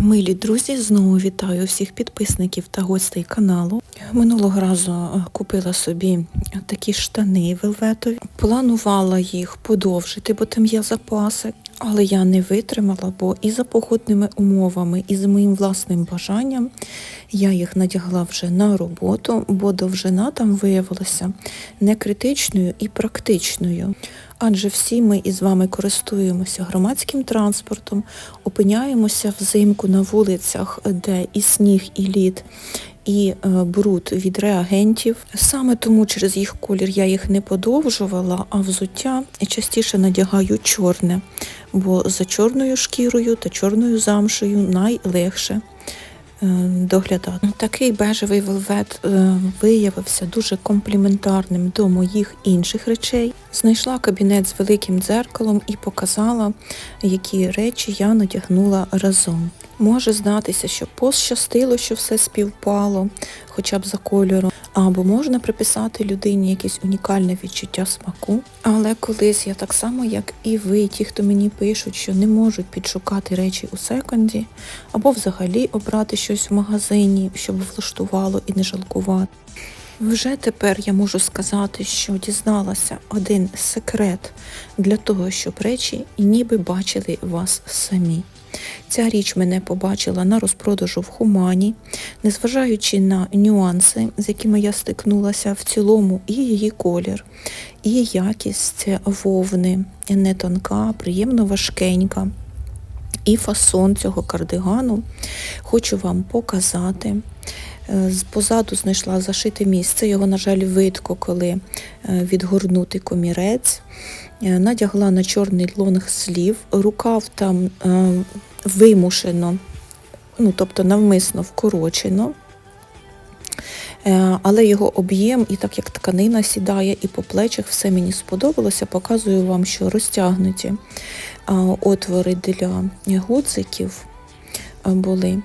Милі друзі, знову вітаю всіх підписників та гостей каналу. Минулого разу е, купила собі такі штани велветові. Планувала їх подовжити, бо там є запаси. Але я не витримала, бо і за погодними умовами, і за моїм власним бажанням я їх надягла вже на роботу, бо довжина там виявилася не критичною і практичною. Адже всі ми із вами користуємося громадським транспортом, опиняємося взимку на вулицях, де і сніг, і лід, і е, бруд від реагентів. Саме тому через їх колір я їх не подовжувала, а взуття частіше надягаю чорне, бо за чорною шкірою та чорною замшею найлегше е, доглядати. Такий бежевий велвет е, виявився дуже компліментарним до моїх інших речей. Знайшла кабінет з великим дзеркалом і показала, які речі я надягнула разом. Може здатися, що пощастило, що все співпало, хоча б за кольором, або можна приписати людині якесь унікальне відчуття смаку. Але колись я так само, як і ви, ті, хто мені пишуть, що не можуть підшукати речі у секонді, або взагалі обрати щось в магазині, щоб влаштувало і не жалкувати. Вже тепер я можу сказати, що дізналася один секрет для того, щоб речі ніби бачили вас самі. Ця річ мене побачила на розпродажу в Хумані, незважаючи на нюанси, з якими я стикнулася в цілому, і її колір, і якість вовни не тонка, приємно важкенька. І фасон цього кардигану хочу вам показати. Е, Позаду знайшла зашите місце, його, на жаль, видко, коли е, відгорнути комірець. Е, Надягла на чорний лонг слів, рукав там е, вимушено, ну, тобто навмисно вкорочено. Е, Але його об'єм, і так як тканина сідає, і по плечах все мені сподобалося. Показую вам, що розтягнуті отвори для гудзиків були.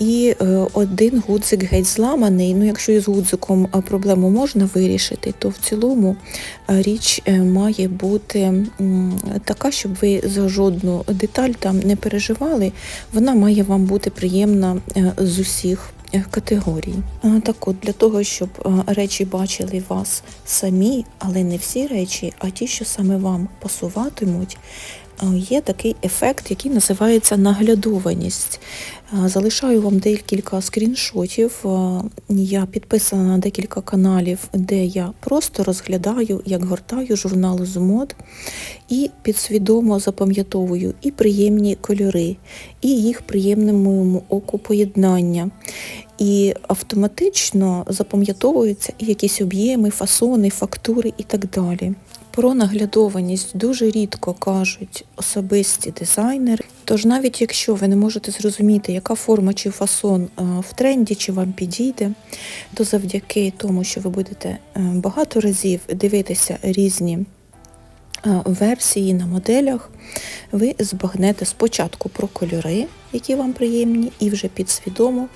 І е, один гудзик геть зламаний. Ну, якщо із гудзиком е, проблему можна вирішити, то в цілому е, річ має бути така, щоб ви за жодну деталь там не переживали. Вона має вам бути приємна з усіх категорій. Так от, для того, щоб речі бачили вас самі, але не всі речі, а ті, що саме вам пасуватимуть, є такий ефект, який називається наглядованість. Залишаю вам декілька скріншотів. Я підписана на декілька каналів, де я просто розглядаю, як гортаю журнал з мод і підсвідомо запам'ятовую і приємні кольори, і їх приємне моєму оку поєднання. І автоматично запам'ятовуються і якісь об'єми, фасони, фактури і так далі. Про наглядованість дуже рідко кажуть особисті дизайнери. Тож навіть якщо ви не можете зрозуміти, яка форма чи фасон е, в тренді, чи вам підійде, то завдяки тому, що ви будете е, багато разів дивитися різні е, версії на моделях, ви збагнете спочатку про кольори, які вам приємні, і вже підсвідомо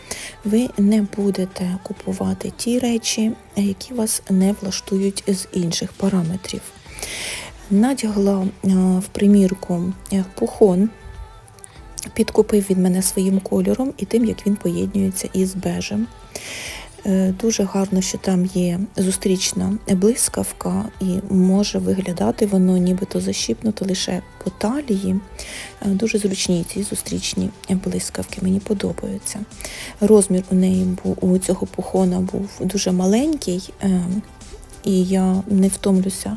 ви не будете купувати ті речі, які вас не влаштують з інших параметрів. Надягла е, в примірку е, пухон, підкупив він мене своїм кольором і тим, як він поєднується із бежем. Е, Дуже гарно, що там є зустрічна блискавка, і може виглядати воно нібито защіпнуто лише по талії. Дуже зручні ці зустрічні блискавки, мені подобаються. Розмір у неї був у цього пухона був дуже маленький, і я не втомлюся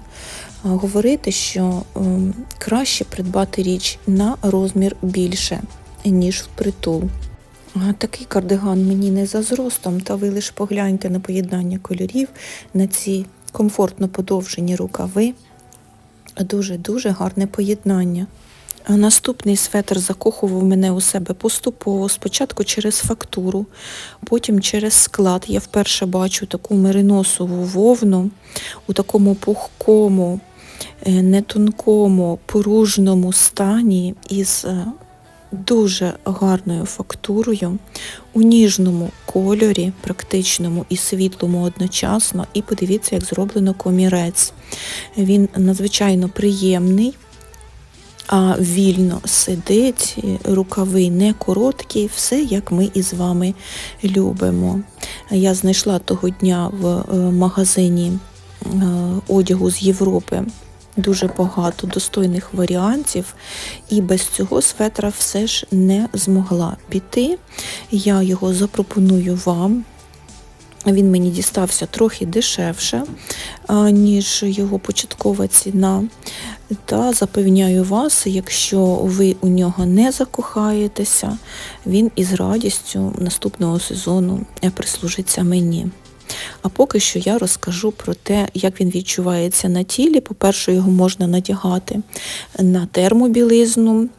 говорити, що е, краще придбати річ на розмір більше, ніж впритул. Такий кардиган мені не за зростом, та ви лише погляньте на поєднання кольорів, на ці комфортно подовжені рукави. Дуже-дуже гарне поєднання. Наступний светр закохував мене у себе поступово, спочатку через фактуру, потім через склад. Я вперше бачу таку мериносову вовну у такому пухкому, нетонкому, поружному стані із е, дуже гарною фактурою, у ніжному кольорі, практичному і світлому одночасно. І подивіться, як зроблено комірець. Він надзвичайно приємний. а вільно сидить, рукави не короткі, все як ми із вами любимо. Я знайшла того дня в е, магазині е, одягу з Європи. Дуже багато достойних варіантів, і без цього светра все ж не змогла піти. Я його запропоную вам. Він мені дістався трохи дешевше, ніж його початкова ціна. Та запевняю вас, якщо ви у нього не закохаєтеся, він із радістю наступного сезону прислужиться мені. А поки що я розкажу про те, як він відчувається на тілі. По-перше, його можна надягати на термобілизну,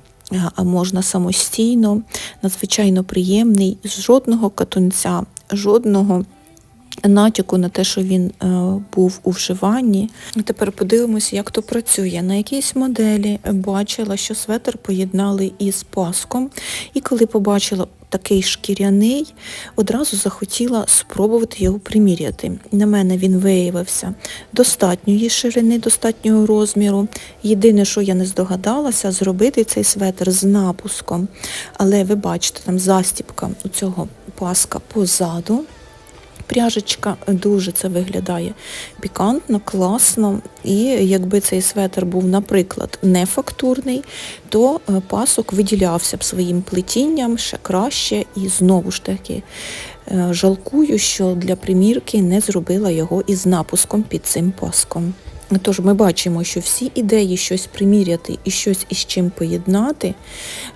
а можна самостійно, надзвичайно приємний, з жодного катунця, жодного натяку на те, що він е, був у вживанні. Тепер подивимося, як то працює. На якійсь моделі бачила, що светр поєднали із паском, і коли побачила такий шкіряний, одразу захотіла спробувати його приміряти. На мене він виявився достатньої ширини, достатнього розміру. Єдине, що я не здогадалася, зробити цей светр з напуском. Але ви бачите, там застіпка у цього паска позаду пряжечка, дуже це виглядає пікантно, класно. І якби цей светр був, наприклад, не фактурний, то е, пасок виділявся б своїм плетінням ще краще і знову ж таки. Е, жалкую, що для примірки не зробила його із напуском під цим паском. Тож ми бачимо, що всі ідеї щось приміряти і щось із чим поєднати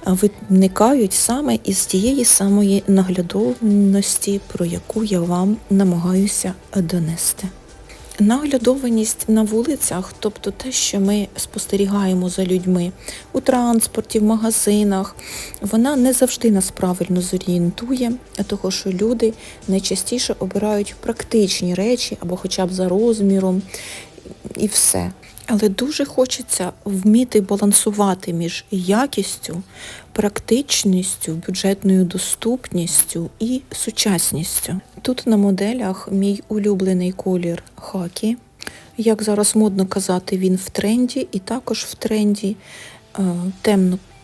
виникають саме із тієї самої наглядовності, про яку я вам намагаюся донести. Наглядованість на вулицях, тобто те, що ми спостерігаємо за людьми у транспорті, в магазинах, вона не завжди нас правильно зорієнтує, того що люди найчастіше обирають практичні речі або хоча б за розміром, і все. Але дуже хочеться вміти балансувати між якістю, практичністю, бюджетною доступністю і сучасністю. Тут на моделях мій улюблений колір хакі. Як зараз модно казати, він в тренді, і також в тренді е,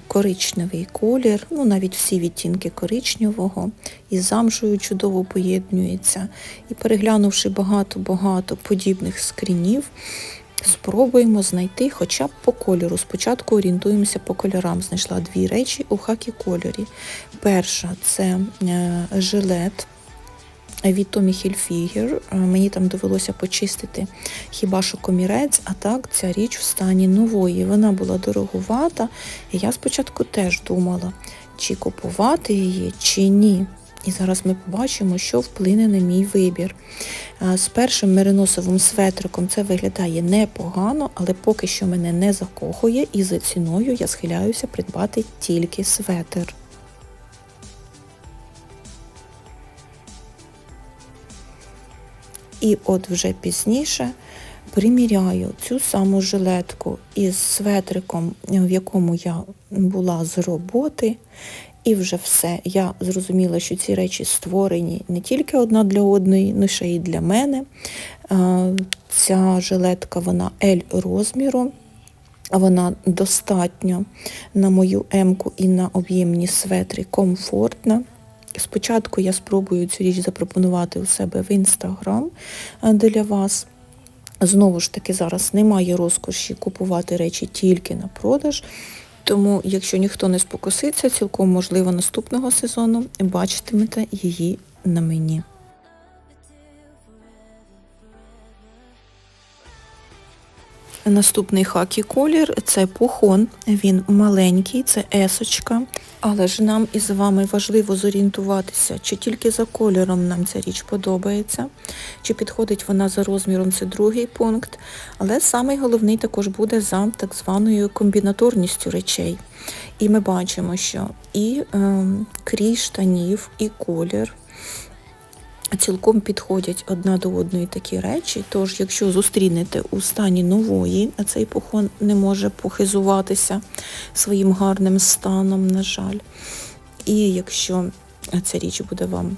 темно-коричневий колір, ну навіть всі відтінки коричневого, і замшою чудово поєднується. І переглянувши багато-багато подібних скрінів, Спробуємо знайти хоча б по кольору. Спочатку орієнтуємося по кольорам. Знайшла дві речі у хакі кольорі. Перша це е, жилет від Hilfiger. Е, мені там довелося почистити хіба що комірець, а так ця річ в стані нової. Вона була дороговата, і я спочатку теж думала, чи купувати її, чи ні. І зараз ми побачимо, що вплине на мій вибір. З першим мериносовим светриком це виглядає непогано, але поки що мене не закохує, і за ціною я схиляюся придбати тільки светр. І от вже пізніше приміряю цю саму жилетку із светриком, в якому я була з роботи, і вже все. Я зрозуміла, що ці речі створені не тільки одна для одної, але ще й для мене. Ця жилетка, вона L розміру. Вона достатньо на мою емку і на об'ємні светри комфортна. Спочатку я спробую цю річ запропонувати у себе в інстаграм для вас. Знову ж таки, зараз немає розкоші купувати речі тільки на продаж. Тому, якщо ніхто не спокуситься, цілком можливо наступного сезону бачитимете її на мені. Наступний хакі колір це пухон, він маленький, це есочка. Але ж нам із вами важливо зорієнтуватися, чи тільки за кольором нам ця річ подобається, чи підходить вона за розміром, це другий пункт. Але самий головний також буде за так званою комбінаторністю речей. І ми бачимо, що і е, крій штанів, і колір цілком підходять одна до одної такі речі. Тож, якщо зустрінете у стані нової, а цей похон не може похизуватися своїм гарним станом, на жаль. І якщо ця річ буде вам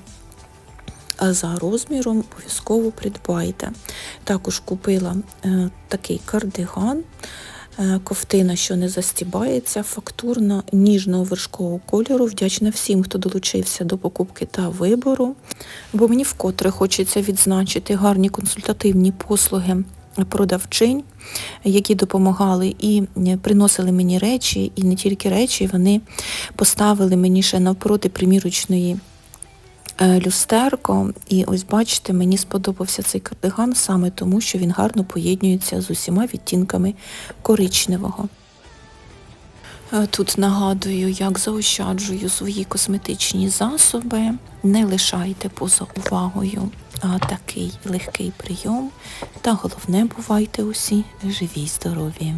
за розміром, обов'язково придбайте. Також купила е, такий кардиган. Е, Ковтина, що не застібається, фактурна, ніжного вершкового кольору. Вдячна всім, хто долучився до покупки та вибору. Бо мені вкотре хочеться відзначити гарні консультативні послуги продавчинь, які допомагали і е, приносили мені речі, і не тільки речі, вони поставили мені ще навпроти примірочної люстерко. І ось бачите, мені сподобався цей кардиган саме тому, що він гарно поєднується з усіма відтінками коричневого. Е, Тут нагадую, як заощаджую свої косметичні засоби. Не лишайте поза увагою а, такий легкий прийом. Та головне, бувайте усі живі й здорові.